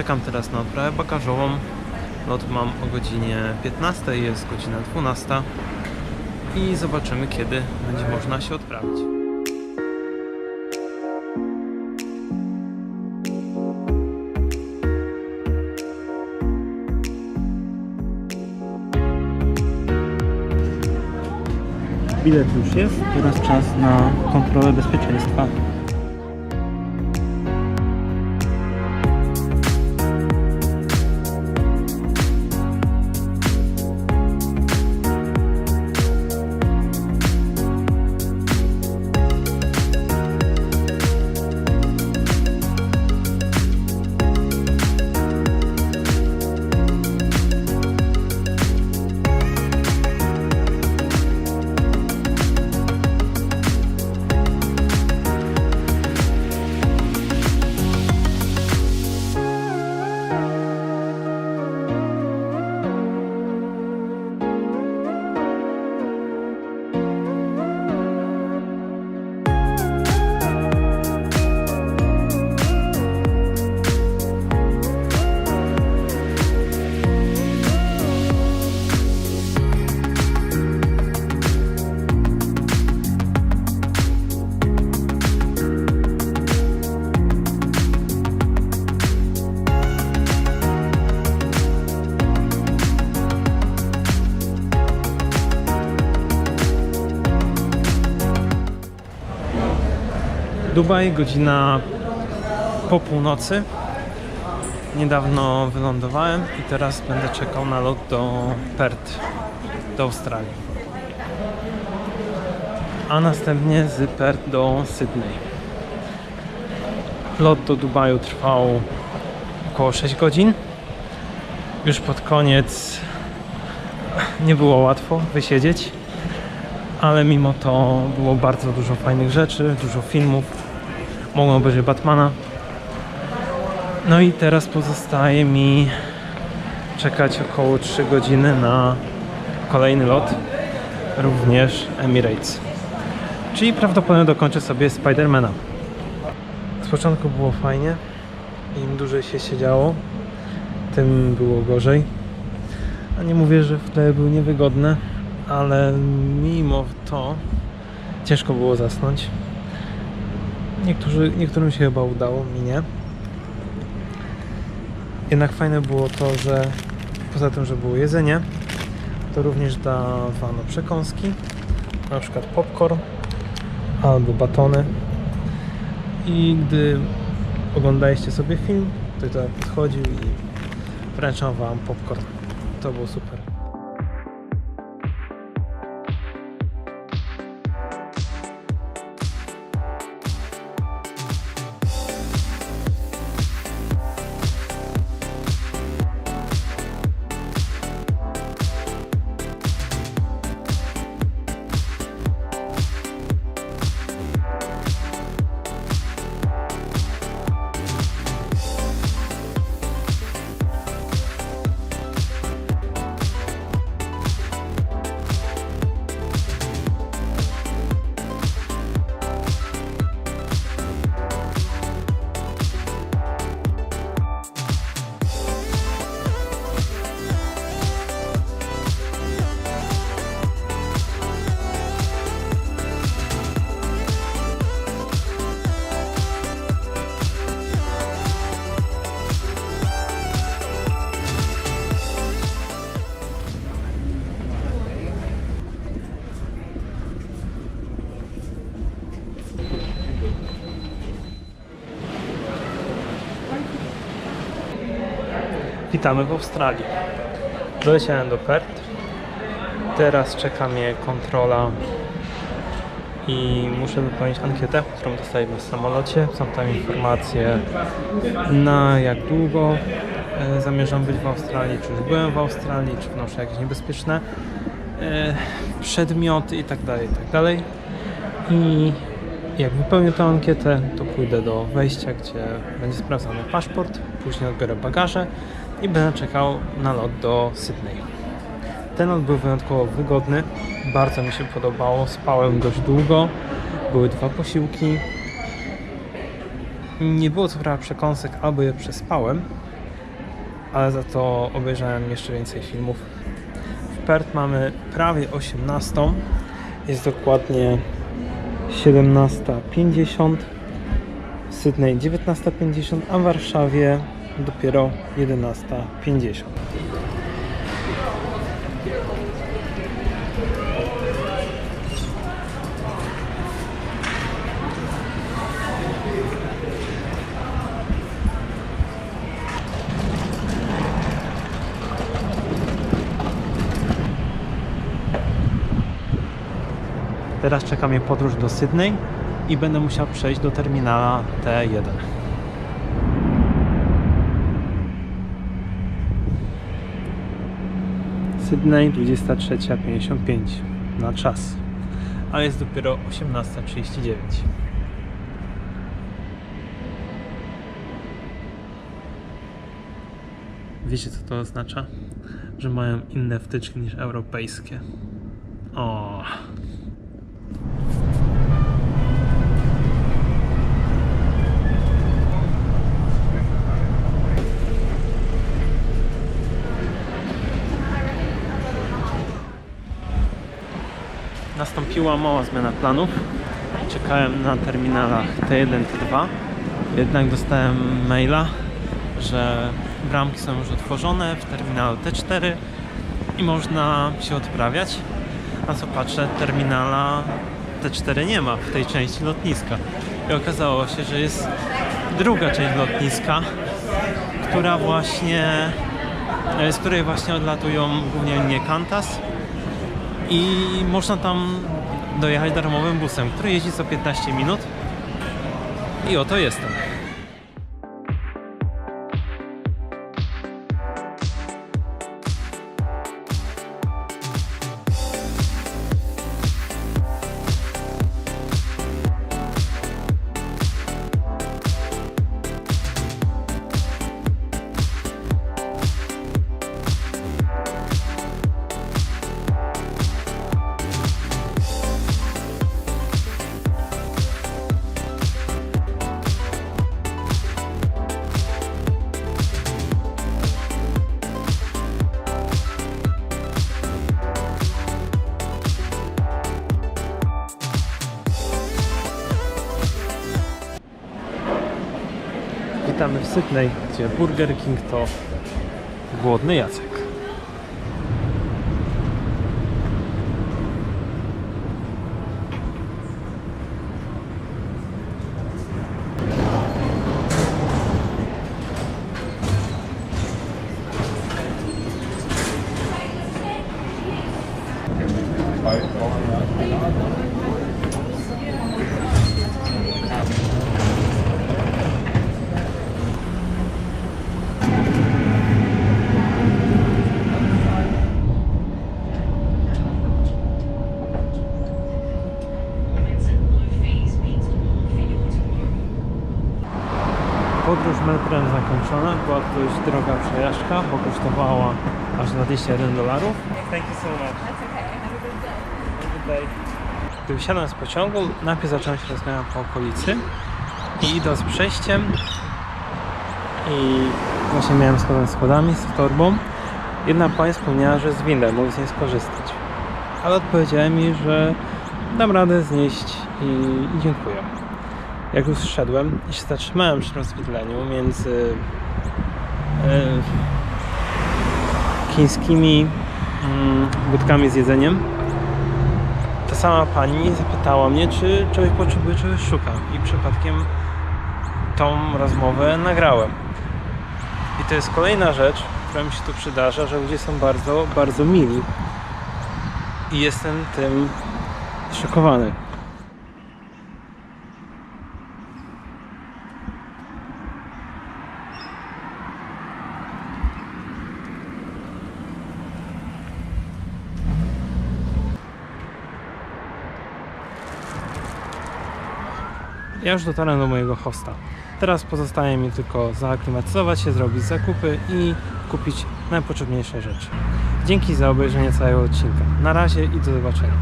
Czekam teraz na odprawę bagażową. Lot mam o godzinie 15, jest godzina 12 i zobaczymy kiedy będzie można się odprawić. Bilet już jest, teraz czas na kontrolę bezpieczeństwa. Dubaj, godzina po północy. Niedawno wylądowałem i teraz będę czekał na lot do Perth, do Australii. A następnie z Perth do Sydney. Lot do Dubaju trwał około 6 godzin. Już pod koniec nie było łatwo wysiedzieć ale mimo to było bardzo dużo fajnych rzeczy, dużo filmów. Mogłem obejrzeć Batmana. No i teraz pozostaje mi czekać około 3 godziny na kolejny lot, również Emirates. Czyli prawdopodobnie dokończę sobie Spidermana. Z początku było fajnie, im dłużej się siedziało, tym było gorzej. A nie mówię, że wtedy były niewygodne, ale mimo to ciężko było zasnąć. Niektórzy, niektórym się chyba udało, mi nie. Jednak fajne było to, że poza tym, że było jedzenie, to również dawano przekąski, na przykład popcorn albo batony. I gdy oglądaliście sobie film, to tutaj podchodził i wręczał wam popcorn. To było super. Witamy w Australii. Doleciałem do Perth. Teraz czeka mnie kontrola i muszę wypełnić ankietę, którą dostajemy w samolocie. Są tam informacje na jak długo e, zamierzam być w Australii, czy już byłem w Australii, czy wnoszę jakieś niebezpieczne e, przedmioty i tak dalej, i tak. I jak wypełnię tę ankietę, to pójdę do wejścia, gdzie będzie sprawdzany paszport, później odbiorę bagaże i będę czekał na lot do Sydney. Ten lot był wyjątkowo wygodny, bardzo mi się podobało, spałem dość długo, były dwa posiłki. Nie było co prawda przekąsek, albo je przespałem, ale za to obejrzałem jeszcze więcej filmów. W Perth mamy prawie 18. Jest dokładnie 17.50. W Sydney 19.50, a w Warszawie dopiero 11.50. Teraz czeka mnie podróż do Sydney i będę musiał przejść do terminala T1. Sydney 23.55 na czas, ale jest dopiero 18.39. Wiecie co to oznacza? Że mają inne wtyczki niż europejskie. O. Nastąpiła mała zmiana planów. Czekałem na terminalach T1, T2. Jednak dostałem maila, że bramki są już otworzone w terminalu T4 i można się odprawiać. A co patrzę, terminala T4 nie ma w tej części lotniska. I okazało się, że jest druga część lotniska, która właśnie, z której właśnie odlatują głównie Qantas i można tam dojechać darmowym busem, który jeździ co 15 minut. I oto jestem. Witamy w Sydney, gdzie Burger King to głodny Jacek. Metrem zakończona. Była to dość droga przejażdżka, bo kosztowała aż 21 dolarów. Thank you so much. That's okay. Have a good day. Gdy wysiadłem z pociągu, najpierw zacząłem się rozglądać po okolicy i idąc przejściem i właśnie miałem schodem schodami z torbą, jedna pani wspomniała, że z windą mogę z niej skorzystać. Ale odpowiedziałem mi, że dam radę znieść i, i dziękuję. Jak już szedłem i się zatrzymałem przy rozwidleniu między e, chińskimi mm, budkami z jedzeniem, ta sama pani zapytała mnie, czy czegoś potrzebuję, czegoś szukam. I przypadkiem tą rozmowę nagrałem. I to jest kolejna rzecz, która mi się tu przydarza, że ludzie są bardzo, bardzo mili. I jestem tym szokowany. Ja już dotarłem do mojego hosta. Teraz pozostaje mi tylko zaaklimatyzować się, zrobić zakupy i kupić najpotrzebniejsze rzeczy. Dzięki za obejrzenie całego odcinka. Na razie i do zobaczenia.